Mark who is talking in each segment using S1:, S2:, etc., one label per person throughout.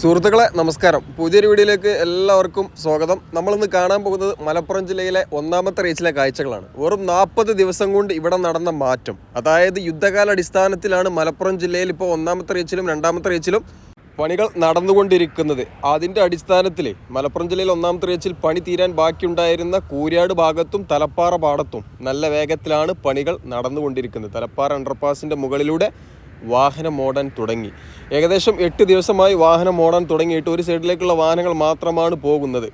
S1: സുഹൃത്തുക്കളെ നമസ്കാരം. പുതിയൊരു വീഡിയോയിലേക്ക് എല്ലാവർക്കും സ്വാഗതം. നമ്മളിന്ന് കാണാൻ പോകുന്നത് മലപ്പുറം ജില്ലയിലെ ഒന്നാമത്തെ റേച്ചിലെ കാഴ്ചകളാണ്. വെറും നാൽപ്പത് ദിവസം കൊണ്ട് ഇവിടെ നടന്ന മാറ്റം. അതായത് യുദ്ധകാല അടിസ്ഥാനത്തിലാണ് മലപ്പുറം ജില്ലയിൽ ഇപ്പോൾ ഒന്നാമത്തെ റേച്ചിലും രണ്ടാമത്തെ റേച്ചിലും പണികൾ നടന്നുകൊണ്ടിരിക്കുന്നത്. അതിന്റെ അടിസ്ഥാനത്തിൽ മലപ്പുറം ജില്ലയിൽ ഒന്നാമത്തെ റേച്ചിൽ പണി തീരാൻ ബാക്കിയുണ്ടായിരുന്ന കൂര്യാട് ഭാഗത്തും തലപ്പാറ പാടത്തും നല്ല വേഗത്തിലാണ് പണികൾ നടന്നുകൊണ്ടിരിക്കുന്നത്. തലപ്പാറ അണ്ടർപാസിന്റെ മുകളിലൂടെ വാഹനം ഓടാൻ തുടങ്ങി. ഏകദേശം എട്ട് ദിവസമായി വാഹനം ഓടാൻ തുടങ്ങിയിട്ട് ഒരു സൈഡിലേക്കുള്ള വാഹനങ്ങൾ മാത്രമാണ് പോകുന്നത്.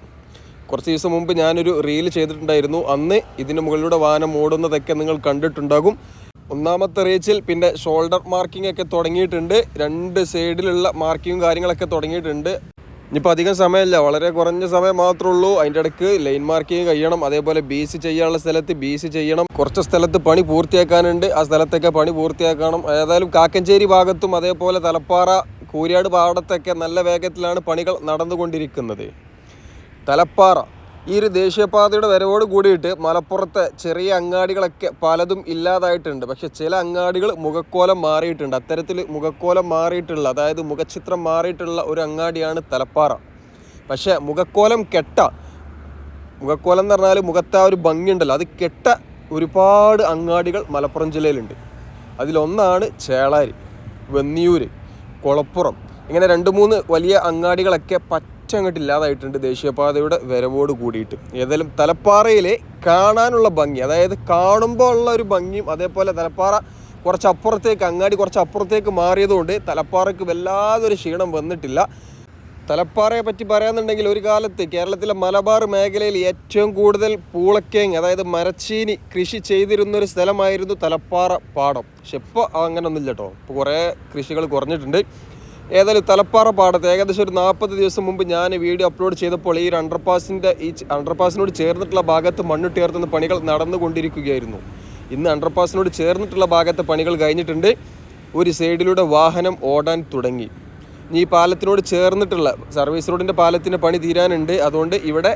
S1: കുറച്ച് ദിവസം മുമ്പ് ഞാനൊരു റീൽ ചെയ്തിട്ടുണ്ടായിരുന്നു. അന്ന് ഇതിന് മുകളിലൂടെ വാഹനം ഓടുന്നതൊക്കെ നിങ്ങൾ കണ്ടിട്ടുണ്ടാകും. ഒന്നാമത്തെ റേച്ചിൽ പിന്നെ ഷോൾഡർ മാർക്കിംഗ് ഒക്കെ തുടങ്ങിയിട്ടുണ്ട്. രണ്ട് സൈഡിലുള്ള മാർക്കിങ്ങും കാര്യങ്ങളൊക്കെ തുടങ്ങിയിട്ടുണ്ട്. ഇനിയിപ്പോൾ അധികം സമയമില്ല. വളരെ കുറഞ്ഞ സമയം മാത്രമേ ഉള്ളൂ. അതിന്റെ ഇടയ്ക്ക് ലൈൻ മാർക്കിങ് കഴിയണം. അതേപോലെ ബി സി ചെയ്യാനുള്ള സ്ഥലത്ത് ബി സി ചെയ്യണം. കുറച്ച് സ്ഥലത്ത് പണി പൂർത്തിയാക്കാനുണ്ട്. ആ സ്ഥലത്തൊക്കെ പണി പൂർത്തിയാക്കണം. ഏതായാലും കാക്കഞ്ചേരി ഭാഗത്തും അതേപോലെ തലപ്പാറ കൂരിയാട് ഭാഗത്തൊക്കെ നല്ല വേഗത്തിലാണ് പണികൾ നടന്നുകൊണ്ടിരിക്കുന്നത്. തലപ്പാറ. ഈ ഒരു ദേശീയപാതയുടെ വരവോട് കൂടിയിട്ട് മലപ്പുറത്തെ ചെറിയ അങ്ങാടികളൊക്കെ പലതും ഇല്ലാതായിട്ടുണ്ട്. പക്ഷെ ചില അങ്ങാടികൾ മുഖക്കോലം മാറിയിട്ടുണ്ട്. അത്തരത്തിൽ മുഖക്കോലം മാറിയിട്ടുള്ള അതായത് മുഖചിത്രം മാറിയിട്ടുള്ള ഒരു അങ്ങാടിയാണ് തലപ്പാറ. പക്ഷേ മുഖക്കോലം കെട്ട മുഖക്കോലം എന്ന് പറഞ്ഞാൽ മുഖത്തെ ആ ഒരു ഭംഗിയുണ്ടല്ലോ. അത് കെട്ട ഒരുപാട് അങ്ങാടികൾ മലപ്പുറം ജില്ലയിലുണ്ട്. അതിലൊന്നാണ് ചേളാരി വെന്നിയൂര് കുളപ്പുറം. ഇങ്ങനെ രണ്ട് മൂന്ന് വലിയ അങ്ങാടികളൊക്കെ പറ്റ അങ്ങോട്ട് ഇല്ലാതായിട്ടുണ്ട് ദേശീയപാതയുടെ വരവോട് കൂടിയിട്ട്. ഏതായാലും തലപ്പാറയിലെ കാണാനുള്ള ഭംഗി അതായത് കാണുമ്പോൾ ഉള്ള ഒരു ഭംഗിയും അതേപോലെ തലപ്പാറ കുറച്ച് അപ്പുറത്തേക്ക് അങ്ങാടി കുറച്ച് അപ്പുറത്തേക്ക് മാറിയതുകൊണ്ട് തലപ്പാറയ്ക്ക് വല്ലാതൊരു ക്ഷീണം വന്നിട്ടില്ല. തലപ്പാറയെ പറ്റി പറയാന്നുണ്ടെങ്കിൽ ഒരു കാലത്ത് കേരളത്തിലെ മലബാർ മേഖലയിൽ ഏറ്റവും കൂടുതൽ പൂളക്കേങ് അതായത് മരച്ചീനി കൃഷി ചെയ്തിരുന്ന ഒരു സ്ഥലമായിരുന്നു തലപ്പാറ പാടം. പക്ഷെ ഇപ്പോൾ അങ്ങനൊന്നുമില്ല കേട്ടോ. ഇപ്പോൾ കുറേ കൃഷികൾ കുറഞ്ഞിട്ടുണ്ട്. ഏതായാലും തലപ്പാറ പാടത്ത് ഏകദേശം ഒരു നാൽപ്പത് ദിവസം മുമ്പ് ഞാൻ വീഡിയോ അപ്ലോഡ് ചെയ്തപ്പോൾ ഈ അണ്ടർപാസിന്റെ ഈ അണ്ടർപാസിനോട് ചേർന്നിട്ടുള്ള ഭാഗത്ത് മണ്ണിട്ടുയർത്തുന്ന പണികൾ നടന്നുകൊണ്ടിരിക്കുകയായിരുന്നു. ഇന്ന് അണ്ടർപാസിനോട് ചേർന്നിട്ടുള്ള ഭാഗത്തെ പണികൾ കഴിഞ്ഞിട്ടുണ്ട്. ഒരു സൈഡിലൂടെ വാഹനം ഓടാൻ തുടങ്ങി. ഇനി ഈ പാലത്തിനോട് ചേർന്നിട്ടുള്ള സർവീസ് റോഡിന്റെ പാലത്തിന്റെ പണി തീരാനുണ്ട്. അതുകൊണ്ട് ഇവിടെ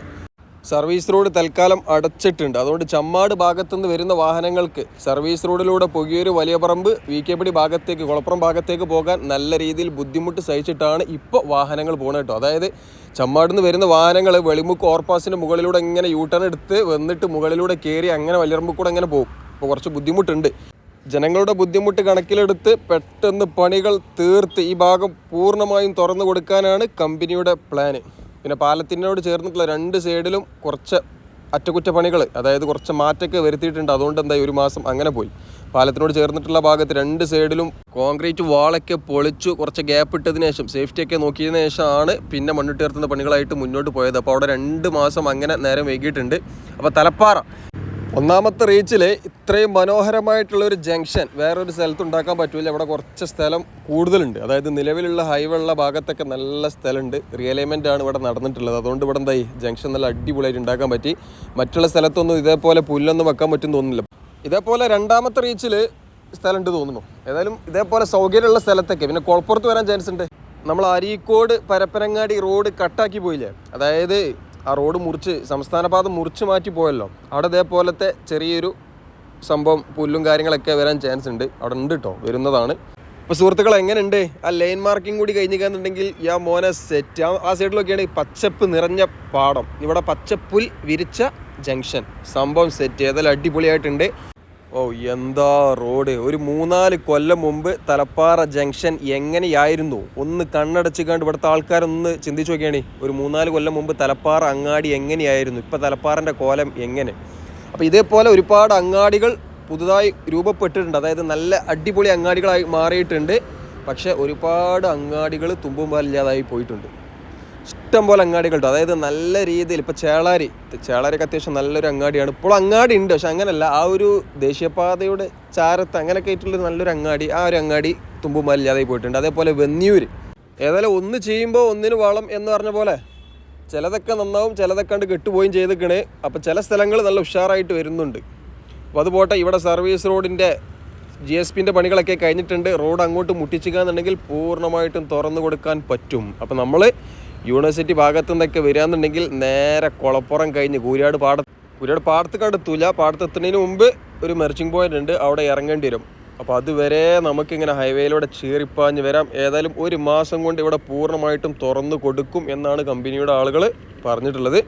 S1: സർവീസ് റോഡ് തൽക്കാലം അടച്ചിട്ടുണ്ട്. അതുകൊണ്ട് ചമ്മാട് ഭാഗത്തുനിന്ന് വരുന്ന വാഹനങ്ങൾക്ക് സർവീസ് റോഡിലൂടെ പുകിയൊരു വലിയ പറമ്പ് വി കെ പടി ഭാഗത്തേക്ക് കുളപ്പുറം ഭാഗത്തേക്ക് പോകാൻ നല്ല രീതിയിൽ ബുദ്ധിമുട്ട് സഹിച്ചിട്ടാണ് ഇപ്പോൾ വാഹനങ്ങൾ പോകുന്നത് കേട്ടോ. അതായത് ചമ്മാട് നിന്ന് വരുന്ന വാഹനങ്ങൾ വെളിമുക്ക് ഓവർപാസിന്റെ മുകളിലൂടെ ഇങ്ങനെ യൂട്ടേൺ എടുത്ത് വന്നിട്ട് മുകളിലൂടെ കയറി അങ്ങനെ വലിയറമ്പ് കൂടെ അങ്ങനെ പോകും. അപ്പോൾ കുറച്ച് ബുദ്ധിമുട്ടുണ്ട്. ജനങ്ങളുടെ ബുദ്ധിമുട്ട് കണക്കിലെടുത്ത് പെട്ടെന്ന് പണികൾ തീർത്ത് ഈ ഭാഗം പൂർണമായും തുറന്നു കൊടുക്കാനാണ് കമ്പനിയുടെ പ്ലാന്. പിന്നെ പാലത്തിനോട് ചേർന്നിട്ടുള്ള രണ്ട് സൈഡിലും കുറച്ച് അറ്റകുറ്റപ്പണികൾ അതായത് കുറച്ച് മാറ്റമൊക്കെ വരുത്തിയിട്ടുണ്ട്. അതുകൊണ്ട് എന്തായി? ഒരു മാസം അങ്ങനെ പോയി. പാലത്തിനോട് ചേർന്നിട്ടുള്ള ഭാഗത്ത് രണ്ട് സൈഡിലും കോൺക്രീറ്റ് വാളൊക്കെ പൊളിച്ചു കുറച്ച് ഗ്യാപ്പ് ഇട്ടതിന് ശേഷം സേഫ്റ്റി ഒക്കെ നോക്കിയതിന് ശേഷമാണ് പിന്നെ മണ്ണിട്ട് ചേർത്തുന്ന പണികളായിട്ട് മുന്നോട്ട് പോയത്. അപ്പോൾ അവിടെ രണ്ട് മാസം അങ്ങനെ നേരം വൈകിയിട്ടുണ്ട്. അപ്പോൾ തലപ്പാറ ഒന്നാമത്തെ റീച്ചിൽ ഇത്രയും മനോഹരമായിട്ടുള്ള ഒരു ജംഗ്ഷൻ വേറൊരു സ്ഥലത്ത് ഉണ്ടാക്കാൻ പറ്റൂല. ഇവിടെ കുറച്ച് സ്ഥലം കൂടുതലുണ്ട്. അതായത് നിലവിലുള്ള ഹൈവേ ഉള്ള ഭാഗത്തൊക്കെ നല്ല സ്ഥലമുണ്ട്. റിയലൈൻമെന്റ് ആണ് ഇവിടെ നടന്നിട്ടുള്ളത്. അതുകൊണ്ട് ഇവിടെ എന്തായി? ജംഗ്ഷൻ നല്ല അടിപൊളിയായിട്ട് ഉണ്ടാക്കാൻ പറ്റി. മറ്റുള്ള സ്ഥലത്തൊന്നും ഇതേപോലെ പുല്ലൊന്നും വെക്കാൻ പറ്റും തോന്നുന്നില്ല. ഇതേപോലെ രണ്ടാമത്തെ റീച്ചിൽ സ്ഥലമുണ്ട് തോന്നുന്നു. ഏതായാലും ഇതേപോലെ സൗകര്യമുള്ള സ്ഥലത്തൊക്കെ. പിന്നെ കുളപ്പുറത്ത് വരാൻ ചാൻസ് ഉണ്ട്. നമ്മൾ അരീക്കോട് പരപ്പനങ്ങാടി റോഡ് കട്ടാക്കി പോയില്ലേ? അതായത് ആ റോഡ് മുറിച്ച് സംസ്ഥാന പാത മുറിച്ച് മാറ്റി പോയല്ലോ. അവിടെ ഇതേപോലത്തെ ചെറിയൊരു സംഭവം പുല്ലും കാര്യങ്ങളൊക്കെ വരാൻ ചാൻസ് ഉണ്ട്. അവിടെ ഉണ്ട് കേട്ടോ വരുന്നതാണ്. അപ്പോൾ സുഹൃത്തുക്കൾ എങ്ങനെയുണ്ട്? ആ ലൈൻ മാർക്കിംഗ് കൂടി കഴിഞ്ഞിരിക്കാന്നുണ്ടെങ്കിൽ യാ മോനെ സെറ്റ് ആ ആ സൈഡിലൊക്കെയാണ് പച്ചപ്പ് നിറഞ്ഞ പാടം. ഇവിടെ പച്ചപ്പുൽ വിരിച്ച ജംഗ്ഷൻ സംഭവം സെറ്റ് ഏതായാലും അടിപൊളിയായിട്ടുണ്ട്. ഓ എന്താ റോഡ്? ഒരു മൂന്നാൽ കൊല്ലം മുമ്പ് തലപ്പാറ ജംഗ്ഷൻ എങ്ങനെയായിരുന്നു? ഒന്ന് കണ്ണടച്ച് കണ്ട് ഇവിടുത്തെ ആൾക്കാരൊന്ന് ചിന്തിച്ചു നോക്കിയാണ്. ഒരു മൂന്നാൽ കൊല്ലം മുമ്പ് തലപ്പാറ അങ്ങാടി എങ്ങനെയായിരുന്നു? ഇപ്പം തലപ്പാറിന്റെ കോലം എങ്ങനെ? അപ്പോൾ ഇതേപോലെ ഒരുപാട് അങ്ങാടികൾ പുതുതായി രൂപപ്പെട്ടിട്ടുണ്ട്. അതായത് നല്ല അടിപൊളി അങ്ങാടികളായി മാറിയിട്ടുണ്ട്. പക്ഷേ ഒരുപാട് അങ്ങാടികൾ തുമ്പും പാലില്ലാതായി പോയിട്ടുണ്ട്. ഇഷ്ടം പോലെ അങ്ങാടികൾ ഉണ്ട് അതായത് നല്ല രീതിയിൽ ഇപ്പോൾ ചേളാരി ചേളാരിക്ക് അത്യാവശ്യം നല്ലൊരു അങ്ങാടിയാണ്. ഇപ്പോൾ അങ്ങാടി ഉണ്ട് പക്ഷെ അങ്ങനല്ല. ആ ഒരു ദേശീയപാതയുടെ ചാരത്ത് അങ്ങനെയൊക്കെ ആയിട്ടുള്ള നല്ലൊരു അങ്ങാടി ആ ഒരു അങ്ങാടി തുമ്പുമാലില്ലാതെ പോയിട്ടുണ്ട്. അതേപോലെ വെന്നിയൂര്. ഏതായാലും ഒന്ന് ചെയ്യുമ്പോൾ ഒന്നിന് വളം എന്ന് പറഞ്ഞ പോലെ ചിലതൊക്കെ നന്നാവും ചിലതൊക്കെ കണ്ട് കെട്ടുപോയും ചെയ്തിക്കണേ അപ്പോൾ ചില സ്ഥലങ്ങൾ നല്ല ഉഷാറായിട്ട് വരുന്നുണ്ട്. അപ്പോൾ അത് പോട്ടെ ഇവിടെ സർവീസ് റോഡിന്റെ ജി എസ് പിന്റെ പണികളൊക്കെ കഴിഞ്ഞിട്ടുണ്ട്. റോഡ് അങ്ങോട്ട് മുട്ടിച്ചിക്കാന്നുണ്ടെങ്കിൽ പൂർണമായിട്ടും തുറന്നു കൊടുക്കാൻ പറ്റും. അപ്പോൾ നമ്മൾ യൂണിവേഴ്സിറ്റി ഭാഗത്തു നിന്നൊക്കെ വരികയെന്നുണ്ടെങ്കിൽ നേരെ കുളപ്പുറം കഴിഞ്ഞ് കൂരിയാട് പാട കൂരിയാട് പാടത്ത് കണ്ടെത്തൂല പാടത്ത് എത്തുന്നതിന് മുമ്പ് ഒരു മെർച്ചിങ് പോയിന്റ് ഉണ്ട്. അവിടെ ഇറങ്ങേണ്ടി വരും. അപ്പോൾ അതുവരെ നമുക്കിങ്ങനെ ഹൈവേയിലൂടെ ചീറിപ്പാഞ്ഞ് വരാം. ഏതായാലും ഒരു മാസം കൊണ്ട് ഇവിടെ പൂർണമായിട്ടും തുറന്നു കൊടുക്കും എന്നാണ് കമ്പനിയുടെ ആളുകൾ പറഞ്ഞിട്ടുള്ളത്.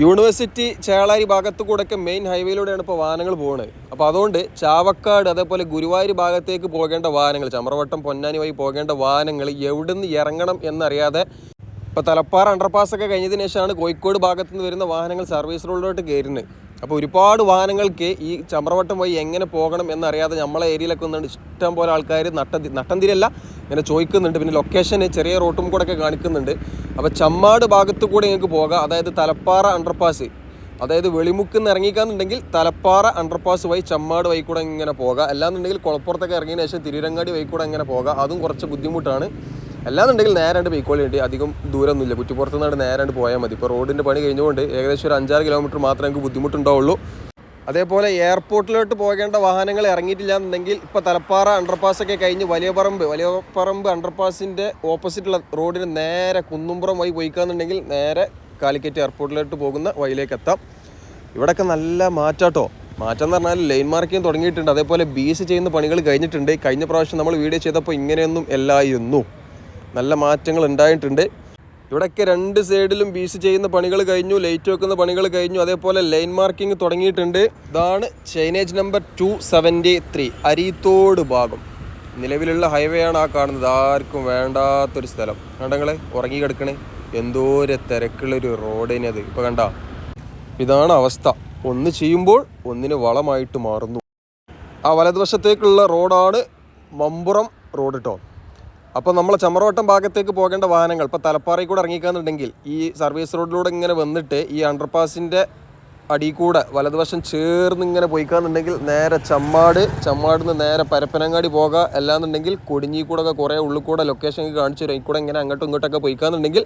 S1: യൂണിവേഴ്സിറ്റി ചേളാരി ഭാഗത്തു കൂടെയൊക്കെ മെയിൻ ഹൈവേയിലൂടെയാണ് ഇപ്പോൾ വാഹനങ്ങൾ പോകുന്നത് അപ്പോൾ അതുകൊണ്ട് ചാവക്കാട് അതേപോലെ ഗുരുവായൂർ ഭാഗത്തേക്ക് പോകേണ്ട വാഹനങ്ങൾ ചമ്രവട്ടം പൊന്നാനി വഴി പോകേണ്ട വാഹനങ്ങൾ എവിടുന്ന് ഇറങ്ങണം എന്നറിയാതെ ഇപ്പോൾ തലപ്പാറ അണ്ടർപാസ് ഒക്കെ കഴിഞ്ഞതിന് ശേഷമാണ് കോഴിക്കോട് ഭാഗത്തു നിന്ന് വരുന്ന വാഹനങ്ങൾ സർവീസ് റോഡിലോട്ട് കയറുന്നത്. അപ്പോൾ ഒരുപാട് വാഹനങ്ങൾക്ക് ഈ ചമ്രവട്ടം വഴി എങ്ങനെ പോകണം എന്നറിയാതെ നമ്മളെ ഏരിയയിലൊക്കെ വന്നുകൊണ്ട് ഇഷ്ടം പോലെ ആൾക്കാർ നട്ടം നട്ടം തിരിയല്ല ഇങ്ങനെ ചോദിക്കുന്നുണ്ട്. പിന്നെ ലൊക്കേഷൻ ചെറിയ റോട്ടും കൂടെ ഒക്കെ കാണിക്കുന്നുണ്ട്. അപ്പോൾ ചമ്മാട് ഭാഗത്ത് കൂടെ നിങ്ങൾക്ക് പോകാം. അതായത് തലപ്പാറ അണ്ടർപാസ് അതായത് വെളിമുക്കിൽ നിന്ന് ഇറങ്ങിക്കാന്നുണ്ടെങ്കിൽ തലപ്പാറ അണ്ടർപാസ് വഴി ചമ്മാട് വഴി കൂടെ ഇങ്ങനെ പോകാം. അല്ലാന്നുണ്ടെങ്കിൽ കുളപ്പുറത്തൊക്കെ ഇറങ്ങിയതിന് ശേഷം തിരുരങ്ങാടി വഴി കൂടെ ഇങ്ങനെ പോകാം. അതും കുറച്ച് ബുദ്ധിമുട്ടാണ്. അല്ലാന്നുണ്ടെങ്കിൽ നേരാണ്ട് ബൈക്കോളി ഉണ്ട് അധികം ദൂരമൊന്നുമില്ല കുറ്റിപ്പുറത്ത് നിന്നാണ് നേരാണ്ട് പോയാൽ മതി. ഇപ്പോൾ റോഡിന്റെ പണി കഴിഞ്ഞുകൊണ്ട് ഏകദേശം ഒരു അഞ്ചാറ് കിലോമീറ്റർ മാത്രമേ നമുക്ക് ബുദ്ധിമുട്ടുണ്ടാവുള്ളൂ. അതേപോലെ എയർപോർട്ടിലോട്ട് പോകേണ്ട വാഹനങ്ങൾ ഇറങ്ങിയിട്ടില്ല എന്നുണ്ടെങ്കിൽ ഇപ്പോൾ തലപ്പാറ അണ്ടർപാസ് ഒക്കെ കഴിഞ്ഞ് വലിയ പറമ്പ് അണ്ടർപാസിന്റെ ഓപ്പോസിറ്റുള്ള റോഡിന് നേരെ കുന്നുംപുറം വഴി പോയിക്കാന്നുണ്ടെങ്കിൽ നേരെ കാലിക്കറ്റ് എയർപോർട്ടിലോട്ട് പോകുന്ന വഴിയിലേക്ക് എത്താം. ഇവിടെയൊക്കെ നല്ല മാറ്റാട്ടോ. മാറ്റം എന്ന് പറഞ്ഞാൽ ലൈൻ മാർക്കിങ് തുടങ്ങിയിട്ടുണ്ട്. അതേപോലെ ബീസ് ചെയ്യുന്ന പണികൾ കഴിഞ്ഞിട്ടുണ്ട്. കഴിഞ്ഞ പ്രാവശ്യം നമ്മൾ വീഡിയോ ചെയ്തപ്പോൾ ഇങ്ങനെയൊന്നും എല്ലായിരുന്നു നല്ല മാറ്റങ്ങൾ ഉണ്ടായിട്ടുണ്ട്. ഇവിടെയൊക്കെ രണ്ട് സൈഡിലും ബീസ് ചെയ്യുന്ന പണികൾ കഴിഞ്ഞു ലൈറ്റ് വെക്കുന്ന പണികൾ കഴിഞ്ഞു അതേപോലെ ലൈൻ മാർക്കിംഗ് തുടങ്ങിയിട്ടുണ്ട്. ഇതാണ് chainage number two seventy three Areethode ഭാഗം. നിലവിലുള്ള ഹൈവേ ആണ് ആ കാണുന്നത്. ആർക്കും വേണ്ടാത്തൊരു സ്ഥലം. കണ്ടങ്ങളെ ഉറങ്ങി എന്തോരം തിരക്കുള്ളൊരു റോഡിനത് അത്. കണ്ട? ഇതാണ് അവസ്ഥ. ഒന്ന് ചെയ്യുമ്പോൾ ഒന്നിന് വളമായിട്ട് മാറുന്നു. ആ വലതുവശത്തേക്കുള്ള റോഡാണ് മമ്പുറം റോഡ് കേട്ടോ അപ്പോൾ നമ്മൾ ചമറവട്ടം ഭാഗത്തേക്ക് പോകേണ്ട വാഹനങ്ങൾ ഇപ്പോൾ തലപ്പാറയിൽ കൂടെ ഇറങ്ങിക്കാന്നുണ്ടെങ്കിൽ ഈ സർവീസ് റോഡിലൂടെ ഇങ്ങനെ വന്നിട്ട് ഈ അണ്ടർപാസിന്റെ അടി കൂടെ വലതുവശം ചേർന്ന് ഇങ്ങനെ പോയിക്കാന്നുണ്ടെങ്കിൽ നേരെ ചമ്മാട് ചമ്മാട് നിന്ന് നേരെ പരപ്പനങ്ങാടി പോകുക അല്ലാന്നുണ്ടെങ്കിൽ കൊടിഞ്ഞി കൂടെ ഒക്കെ കുറേ ഉള്ളിൽ കൂടെ ലൊക്കേഷൻ കാണിച്ചു തരും. കൂടെ ഇങ്ങനെ അങ്ങോട്ടും ഇങ്ങോട്ടൊക്കെ പോയിക്കാന്നുണ്ടെങ്കിൽ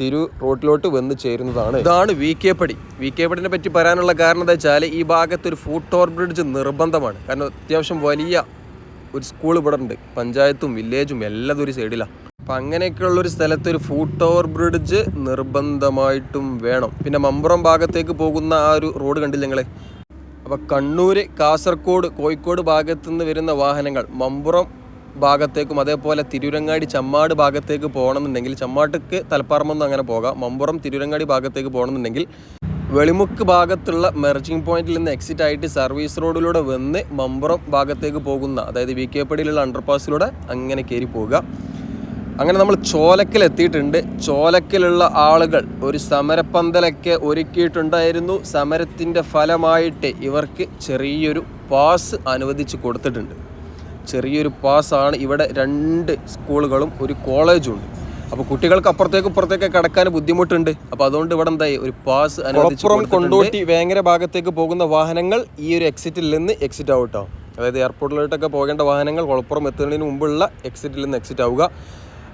S1: തിരു റോട്ടിലോട്ട് വന്ന് ചേരുന്നതാണ്. ഇതാണ് V K Padi. V K പടിനെ പറ്റി പറയാനുള്ള കാരണം എന്താ വെച്ചാൽ ഈ ഭാഗത്ത് ഒരു ഫുട് ഓവർ ബ്രിഡ്ജ് നിർബന്ധമാണ്. കാരണം അത്യാവശ്യം വലിയ ഒരു സ്കൂൾ ഇവിടെ ഉണ്ട്. പഞ്ചായത്തും വില്ലേജും എല്ലാം ഒരു സൈഡിലാണ് അപ്പം അങ്ങനെയൊക്കെയുള്ള ഒരു സ്ഥലത്ത് ഒരു ഫൂട്ട് ഓവർ ബ്രിഡ്ജ് നിർബന്ധമായിട്ടും വേണം. പിന്നെ മമ്പുറം ഭാഗത്തേക്ക് പോകുന്ന ആ ഒരു റോഡ് കണ്ടില്ല ഞങ്ങളെ അപ്പോൾ കണ്ണൂർ കാസർഗോഡ് കോഴിക്കോട് ഭാഗത്തു നിന്ന് വരുന്ന വാഹനങ്ങൾ മമ്പുറം ഭാഗത്തേക്കും അതേപോലെ തിരുരങ്ങാടി ചമ്മാട് ഭാഗത്തേക്ക് പോകണമെന്നുണ്ടെങ്കിൽ ചമ്മാട്ടിക്ക് തലപ്പാറമൊന്നും അങ്ങനെ പോകാം. മമ്പുറം തിരുരങ്ങാടി ഭാഗത്തേക്ക് പോകണമെന്നുണ്ടെങ്കിൽ വെളിമുക്ക് ഭാഗത്തുള്ള മെർജിംഗ് പോയിന്റിൽ നിന്ന് എക്സിറ്റ് ആയിട്ട് സർവീസ് റോഡിലൂടെ വന്ന് മമ്പുറം ഭാഗത്തേക്ക് പോകുന്ന അതായത് വി കെ പടിയിലുള്ള അണ്ടർപാസിലൂടെ അങ്ങനെ കയറി പോവുക. അങ്ങനെ നമ്മൾ ചോലക്കൽ എത്തിയിട്ടുണ്ട്. ചോലക്കലുള്ള ആളുകൾ ഒരു സമരപ്പന്തലൊക്കെ ഒരുക്കിയിട്ടുണ്ടായിരുന്നു. സമരത്തിന്റെ ഫലമായിട്ട് ഇവർക്ക് ചെറിയൊരു പാസ് അനുവദിച്ച് കൊടുത്തിട്ടുണ്ട്. ചെറിയൊരു പാസ്സാണ് ഇവിടെ രണ്ട് സ്കൂളുകളും ഒരു കോളേജും ഉണ്ട്. അപ്പോൾ കുട്ടികൾക്ക് അപ്പുറത്തേക്ക് ഇപ്പുറത്തേക്ക് കിടക്കാൻ ബുദ്ധിമുട്ടുണ്ട്. അപ്പോൾ അതുകൊണ്ട് ഇവിടെ എന്തായി? ഒരു പാസ് അനുവദിച്ചു കൊണ്ടോട്ടി വേങ്ങര ഭാഗത്തേക്ക് പോകുന്ന വാഹനങ്ങൾ ഈ ഒരു എക്സിറ്റിൽ നിന്ന് എക്സിറ്റ് ആവട്ടോ. അതായത് എയർപോർട്ടിലോട്ടൊക്കെ പോകേണ്ട വാഹനങ്ങൾ കുളപ്പുറം എത്തുന്നതിന് മുമ്പുള്ള എക്സിറ്റിൽ നിന്ന് എക്സിറ്റ് ആവുക.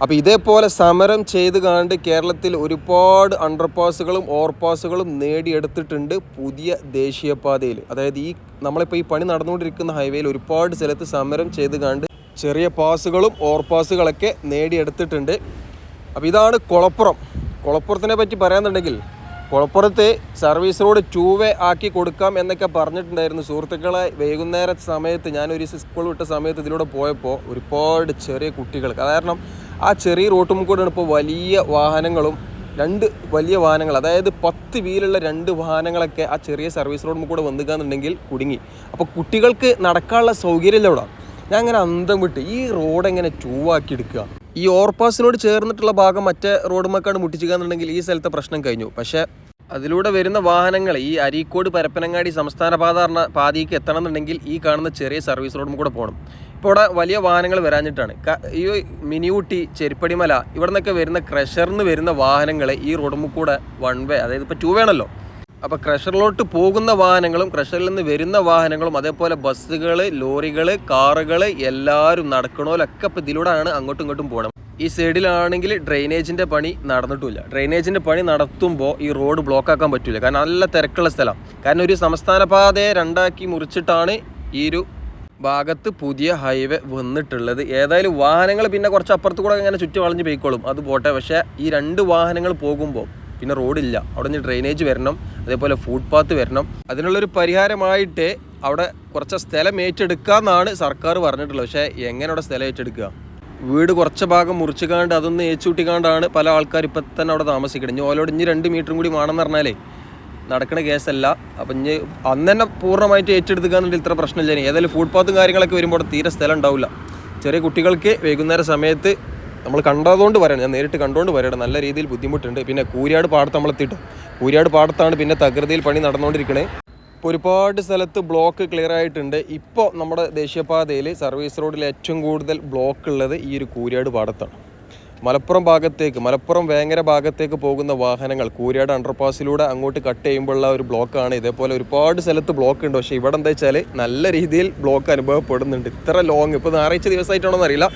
S1: അപ്പോൾ ഇതേപോലെ സമരം ചെയ്ത് കാണ്ട് കേരളത്തിൽ ഒരുപാട് അണ്ടർപാസുകളും ഓവർപാസുകളും നേടിയെടുത്തിട്ടുണ്ട് പുതിയ ദേശീയപാതയിൽ. അതായത് ഈ നമ്മളിപ്പോൾ ഈ പണി നടന്നുകൊണ്ടിരിക്കുന്ന ഹൈവേയിൽ ഒരുപാട് സ്ഥലത്ത് സമരം ചെയ്ത് കാണ്ട് ചെറിയ പാസുകളും ഓവർപാസുകളൊക്കെ നേടിയെടുത്തിട്ടുണ്ട്. അപ്പോൾ ഇതാണ് കുളപ്പുറം. കുളപ്പുറത്തിനെ പറ്റി പറയാന്നുണ്ടെങ്കിൽ കുളപ്പുറത്തെ സർവീസ് റോഡ് ടൂ വേ ആക്കി കൊടുക്കാം എന്നൊക്കെ പറഞ്ഞിട്ടുണ്ടായിരുന്നു. സുഹൃത്തുക്കളെ വൈകുന്നേര സമയത്ത് ഞാനൊരു സ്കൂൾ വിട്ട സമയത്ത് ഇതിലൂടെ പോയപ്പോൾ ഒരുപാട് ചെറിയ കുട്ടികൾ കാരണം ആ ചെറിയ റോട്ടും കൂടെയാണ് ഇപ്പോൾ വലിയ വാഹനങ്ങളും രണ്ട് വലിയ വാഹനങ്ങൾ അതായത് പത്ത് വീലുള്ള രണ്ട് വാഹനങ്ങളൊക്കെ ആ ചെറിയ സർവീസ് റോഡിൽ കൂടെ വന്നുകാന്നുണ്ടെങ്കിൽ കുടുങ്ങി. അപ്പോൾ കുട്ടികൾക്ക് നടക്കാനുള്ള സൗകര്യമില്ല ഇവിടെ. ഞാൻ അങ്ങനെ അന്തം വിട്ട് ഈ റോഡ് എങ്ങനെ ചൂവാക്കി എടുക്കുക? ഈ ഓവർപാസിനോട് ചേർന്നിട്ടുള്ള ഭാഗം മറ്റേ റോഡുമൊക്കെയാണ് മുട്ടിച്ചുകയെന്നുണ്ടെങ്കിൽ ഈ സ്ഥലത്തെ പ്രശ്നം കഴിഞ്ഞു. പക്ഷേ അതിലൂടെ വരുന്ന വാഹനങ്ങൾ ഈ അരീക്കോട് പരപ്പനങ്ങാടി സംസ്ഥാന പാത പറഞ്ഞ പാതയ്ക്ക് എത്തണം എന്നുണ്ടെങ്കിൽ ഈ കാണുന്ന ചെറിയ സർവീസ് റോഡും കൂടെ പോകണം. ഇപ്പോൾ ഇവിടെ വലിയ വാഹനങ്ങൾ വരാഞ്ഞിട്ടാണ്. ഈ മിനി ഊട്ടി ചെരുപ്പടിമല ഇവിടെ നിന്നൊക്കെ വരുന്ന ക്രഷറിന് വരുന്ന വാഹനങ്ങൾ ഈ റോഡും കൂടെ വൺ വേ അതായത് ഇപ്പോൾ ടൂ വേണമല്ലോ. അപ്പോൾ ക്രഷറിലോട്ട് പോകുന്ന വാഹനങ്ങളും ക്രഷറിൽ നിന്ന് വരുന്ന വാഹനങ്ങളും അതേപോലെ ബസ്സുകൾ ലോറികൾ കാറുകൾ എല്ലാവരും നടക്കണോലൊക്കെ ഇപ്പോൾ ഇതിലൂടെയാണ് അങ്ങോട്ടും ഇങ്ങോട്ടും പോകണം ഈ സൈഡിലാണെങ്കിൽ ഡ്രെയിനേജിന്റെ പണി നടന്നിട്ടില്ല. ഡ്രെയിനേജിന്റെ പണി നടത്തുമ്പോൾ ഈ റോഡ് ബ്ലോക്ക് ആക്കാൻ പറ്റില്ല കാരണം നല്ല തിരക്കുള്ള സ്ഥലം. കാരണം ഒരു സംസ്ഥാന പാതയെ രണ്ടാക്കി മുറിച്ചിട്ടാണ് ഈ ഒരു ഭാഗത്ത് പുതിയ ഹൈവേ വന്നിട്ടുള്ളത്. ഏതായാലും വാഹനങ്ങൾ പിന്നെ കുറച്ച് അപ്പുറത്ത് കൂടെ ഇങ്ങനെ ചുറ്റി വളഞ്ഞ് പോയിക്കോളും. അത് പോട്ടെ. പക്ഷേ ഈ രണ്ട് വാഹനങ്ങൾ പോകുമ്പോൾ പിന്നെ റോഡില്ല. അവിടെ നിന്ന് ഡ്രെയിനേജ് വരണം അതേപോലെ ഫുഡ് പാത്ത് വരണം. അതിനുള്ളൊരു പരിഹാരമായിട്ട് അവിടെ കുറച്ച് സ്ഥലം ഏറ്റെടുക്കാമെന്നാണ് സർക്കാർ പറഞ്ഞിട്ടുള്ളത്. പക്ഷേ എങ്ങനെ അവിടെ സ്ഥലം ഏറ്റെടുക്കുക? വീട് കുറച്ച് ഭാഗം മുറിച്ചുകാണ്ട് അതൊന്ന് ഏച്ചൂട്ടിക്കാണ്ടാണ് പല ആൾക്കാർ ഇപ്പം തന്നെ അവിടെ താമസിക്കുന്നത് ഇനി ഓലോട് ഇനി രണ്ട് മീറ്ററും കൂടി വേണമെന്ന് പറഞ്ഞാലേ നടക്കുന്ന കേസല്ല. അപ്പം ഇനി അന്ന് തന്നെ പൂർണമായിട്ട് ഏറ്റെടുത്തുകാന്നുണ്ടെങ്കിൽ ഇത്ര പ്രശ്നമില്ല. ഏതായാലും ഫുഡ് പാത്തും കാര്യങ്ങളൊക്കെ വരുമ്പോൾ തീരെ സ്ഥലം ഉണ്ടാവില്ല. ചെറിയ കുട്ടികൾക്ക് വൈകുന്നേര സമയത്ത് നമ്മൾ കണ്ടതുകൊണ്ട് പറയണം ഞാൻ നേരിട്ട് കണ്ടുകൊണ്ട് പറയണം നല്ല രീതിയിൽ ബുദ്ധിമുട്ടുണ്ട്. പിന്നെ കൂരിയാട് പാടത്ത് നമ്മളെത്തിയിട്ടു കൂരിയാട് പാടത്താണ് പിന്നെ തകൃതിയിൽ പണി നടന്നുകൊണ്ടിരിക്കണേ. ഇപ്പോൾ ഒരുപാട് സ്ഥലത്ത് ബ്ലോക്ക് ക്ലിയർ ആയിട്ടുണ്ട്. ഇപ്പോൾ നമ്മുടെ ദേശീയപാതയിൽ സർവീസ് റോഡിൽ ഏറ്റവും കൂടുതൽ ബ്ലോക്ക് ഉള്ളത് ഈ ഒരു കൂരിയാട് പാടത്താണ്. മലപ്പുറം ഭാഗത്തേക്ക് മലപ്പുറം വേങ്ങര ഭാഗത്തേക്ക് പോകുന്ന വാഹനങ്ങൾ കൂരിയാട് അണ്ടർപാസിലൂടെ അങ്ങോട്ട് കട്ട് ചെയ്യുമ്പോഴുള്ള ഒരു ബ്ലോക്കാണ് ഇതേപോലെ ഒരുപാട് സ്ഥലത്ത് ബ്ലോക്ക് ഉണ്ട്. പക്ഷേ ഇവിടെ എന്താ വെച്ചാൽ നല്ല രീതിയിൽ ബ്ലോക്ക് അനുഭവപ്പെടുന്നുണ്ട്. ഇത്ര ലോങ് ഇപ്പോൾ ഞായറാഴ്ച ദിവസമായിട്ടാണോ എന്നറിയില്ല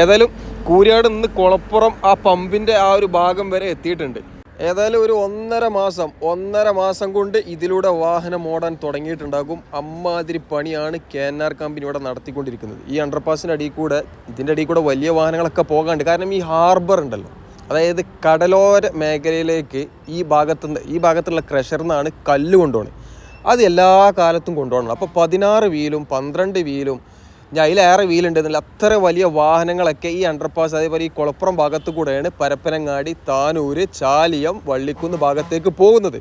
S1: ഏതായാലും കൂരിയാട് നിന്ന് കുളപ്പുറം ആ പമ്പിന്റെ ആ ഒരു ഭാഗം വരെ എത്തിയിട്ടുണ്ട്. ഏതായാലും ഒരു ഒന്നര മാസം ഒന്നര മാസം കൊണ്ട് ഇതിലൂടെ വാഹനം ഓടാൻ തുടങ്ങിയിട്ടുണ്ടാകും. അമ്മാതിരി പണിയാണ് കെ എൻ ആർ കമ്പനി ഇവിടെ നടത്തിക്കൊണ്ടിരിക്കുന്നത്. ഈ അണ്ടർപാസിന്റെ അടിയിൽ കൂടെ ഇതിന്റെ അടിയിൽ കൂടെ വലിയ വാഹനങ്ങളൊക്കെ പോകാണ്ട് കാരണം ഈ ഹാർബർ ഉണ്ടല്ലോ. അതായത് കടലോര മേഖലയിലേക്ക് ഈ ഭാഗത്തുനിന്ന് ഈ ഭാഗത്തുള്ള ക്രഷറിൽ നിന്നാണ് കല്ല് കൊണ്ടുപോകുന്നത് അത് എല്ലാ കാലത്തും കൊണ്ടുപോകണം അപ്പോൾ പതിനാറ് വീലും പന്ത്രണ്ട് വീലും ഞാൻ അതിലേറെ വീലുണ്ടെന്നില്ല അത്ര വലിയ വാഹനങ്ങളൊക്കെ ഈ അണ്ടർപാസ് അതേപോലെ ഈ കുളപ്പുറം ഭാഗത്തു കൂടെയാണ് പരപ്പനങ്ങാടി താനൂർ ചാലിയം വള്ളിക്കുന്ന് ഭാഗത്തേക്ക് പോകുന്നത്.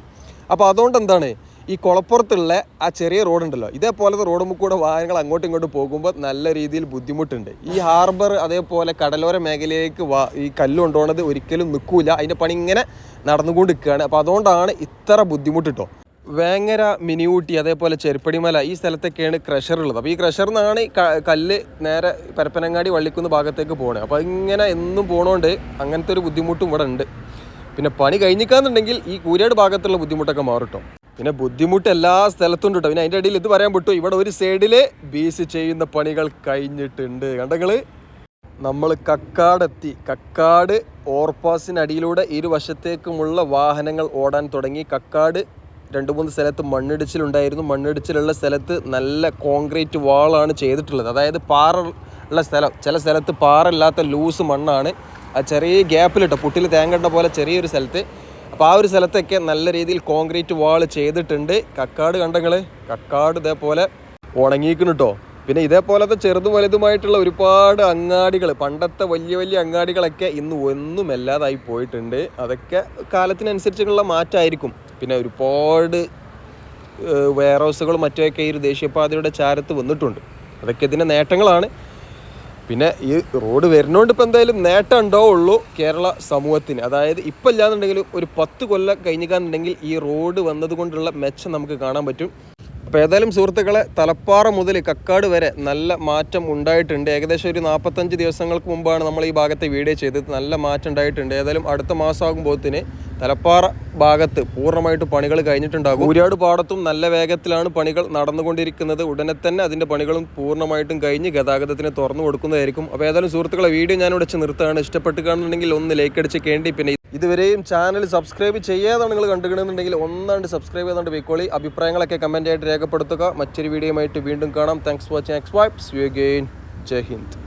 S1: അപ്പോൾ അതുകൊണ്ട് എന്താണ് ഈ കുളപ്പുറത്തുള്ള ആ ചെറിയ റോഡുണ്ടല്ലോ ഇതേപോലത്തെ റോഡ് കൂടെ വാഹനങ്ങൾ അങ്ങോട്ടും ഇങ്ങോട്ടും പോകുമ്പോൾ നല്ല രീതിയിൽ ബുദ്ധിമുട്ടുണ്ട്. ഈ ഹാർബർ അതേപോലെ കടലോര മേഖലയിലേക്ക് വാ ഈ കല്ല് കൊണ്ടുപോകുന്നത് ഒരിക്കലും നിൽക്കില്ല അതിന്റെ പണി ഇങ്ങനെ നടന്നുകൊണ്ട് നിൽക്കുകയാണ് അപ്പോൾ അതുകൊണ്ടാണ് ഇത്ര ബുദ്ധിമുട്ട് കേട്ടോ വേങ്ങര മിനിയൂട്ടി അതേപോലെ ചെരുപ്പടിമല ഈ സ്ഥലത്തൊക്കെയാണ് ക്രഷർ ഉള്ളത്. അപ്പോൾ ഈ ക്രഷറിൽ നിന്നാണ് ഈ കല്ല് നേരെ പരപ്പനങ്ങാടി വള്ളിക്കുന്ന് ഭാഗത്തേക്ക് പോകണത് അപ്പോൾ ഇങ്ങനെ എന്നും പോകണോണ്ട് അങ്ങനത്തെ ഒരു ബുദ്ധിമുട്ടും ഇവിടെ ഉണ്ട്. പിന്നെ പണി കഴിഞ്ഞിക്കാന്നുണ്ടെങ്കിൽ ഈ കൂരിയാട് ഭാഗത്തുള്ള ബുദ്ധിമുട്ടൊക്കെ മാറട്ടോ പിന്നെ ബുദ്ധിമുട്ട് എല്ലാ സ്ഥലത്തും ഉണ്ട് ട്ടോ. പിന്നെ അതിന്റെ ഇടയിൽ ഇത് പറയാൻ പറ്റൂ ഇവിടെ ഒരു സൈഡിൽ ബീസ് ചെയ്യുന്ന പണികൾ കഴിഞ്ഞിട്ടുണ്ട്. കണ്ടങ്ങൾ നമ്മൾ കക്കാടെത്തി. കക്കാട് ഓർപ്പാസിനടിയിലൂടെ ഇരുവശത്തേക്കുമുള്ള വാഹനങ്ങൾ ഓടാൻ തുടങ്ങി. കക്കാട് രണ്ട് മൂന്ന് സ്ഥലത്ത് മണ്ണിടിച്ചിലുണ്ടായിരുന്നു. മണ്ണിടിച്ചിലുള്ള സ്ഥലത്ത് നല്ല കോൺക്രീറ്റ് വാളാണ് ചെയ്തിട്ടുള്ളത്. അതായത് പാറ ഉള്ള സ്ഥലം. ചില സ്ഥലത്ത് പാറയില്ലാത്ത ലൂസ് മണ്ണാണ്. ആ ചെറിയ ഗ്യാപ്പിലിട്ടോ പുട്ടിൽ തേങ്ങണ്ട പോലെ ചെറിയൊരു സ്ഥലത്ത്. അപ്പോൾ ആ ഒരു സ്ഥലത്തൊക്കെ നല്ല രീതിയിൽ കോൺക്രീറ്റ് വാൾ ചെയ്തിട്ടുണ്ട്. കക്കാട് കണ്ടങ്ങൾ കക്കാട് ഇതേപോലെ ഉണങ്ങിയിരിക്കുന്നു കേട്ടോ പിന്നെ ഇതേപോലത്തെ ചെറുതും വലുതുമായിട്ടുള്ള ഒരുപാട് അങ്ങാടികൾ പണ്ടത്തെ വലിയ വലിയ അങ്ങാടികളൊക്കെ ഇന്ന് ഒന്നുമല്ലാതായി പോയിട്ടുണ്ട്. അതൊക്കെ കാലത്തിനനുസരിച്ചുള്ള മാറ്റമായിരിക്കും പിന്നെ ഒരുപാട് വെയർ ഹൗസുകളും മറ്റുമൊക്കെ ഈ ഒരു ദേശീയപാതയുടെ ചാരത്ത് വന്നിട്ടുണ്ട്. അതൊക്കെ ഇതിന്റെ നേട്ടങ്ങളാണ്. പിന്നെ ഈ റോഡ് വരുന്നോണ്ട് ഇപ്പോൾ എന്തായാലും നേട്ടം ഉള്ളൂ കേരള സമൂഹത്തിന്. അതായത് ഇപ്പം ഇല്ലാന്നുണ്ടെങ്കിലും ഒരു പത്ത് കൊല്ലം കഴിഞ്ഞിക്കാന്നുണ്ടെങ്കിൽ ഈ റോഡ് വന്നതുകൊണ്ടുള്ള മെച്ചം നമുക്ക് കാണാൻ പറ്റും. അപ്പോൾ ഏതായാലും സുഹൃത്തുക്കളെ തലപ്പാറ മുതൽ കക്കാട് വരെ നല്ല മാറ്റം ഉണ്ടായിട്ടുണ്ട്. ഏകദേശം ഒരു നാൽപ്പത്തഞ്ച് ദിവസങ്ങൾക്ക് മുമ്പാണ് നമ്മൾ ഈ ഭാഗത്തെ വീഡിയോ ചെയ്തത്. നല്ല മാറ്റം ഉണ്ടായിട്ടുണ്ട്. ഏതായാലും അടുത്ത മാസമാകുമ്പോഴത്തിന് തലപ്പാറ ഭാഗത്ത് പൂർണമായിട്ട് പണികൾ കഴിഞ്ഞിട്ടുണ്ടാകും. ഒരുപാട് പാടത്തും നല്ല വേഗത്തിലാണ് പണികൾ നടന്നുകൊണ്ടിരിക്കുന്നത്. ഉടനെ തന്നെ അതിന്റെ പണികളും പൂർണമായിട്ടും കഴിഞ്ഞ് ഗതാഗതത്തിന് തുറന്നു കൊടുക്കുന്നതായിരിക്കും. അപ്പോൾ ഏതായാലും സുഹൃത്തുക്കളെ വീഡിയോ ഞാനിവിടെ വെച്ച് നിർത്തുകയാണ്. ഇഷ്ടപ്പെട്ടുകയാണെന്നുണ്ടെങ്കിൽ ഒന്ന് ലൈക്ക് അടിച്ച് കേണ്ടി. പിന്നെ ഇതുവരെയും ചാനൽ സബ്സ്ക്രൈബ് ചെയ്യാതെ നിങ്ങൾ കണ്ടുകിടുന്നുണ്ടെങ്കിൽ ഒന്നാണ്ട് സബ്സ്ക്രൈബ് ചെയ്തുകൊണ്ട് പോയിക്കോളി. അഭിപ്രായങ്ങളൊക്കെ കമന്റ് ആയിട്ട് രേഖപ്പെടുത്തുക. മറ്റൊരു വീഡിയോയുമായിട്ട് വീണ്ടും കാണാം. Thanks watching X vibes you again Jai Hind.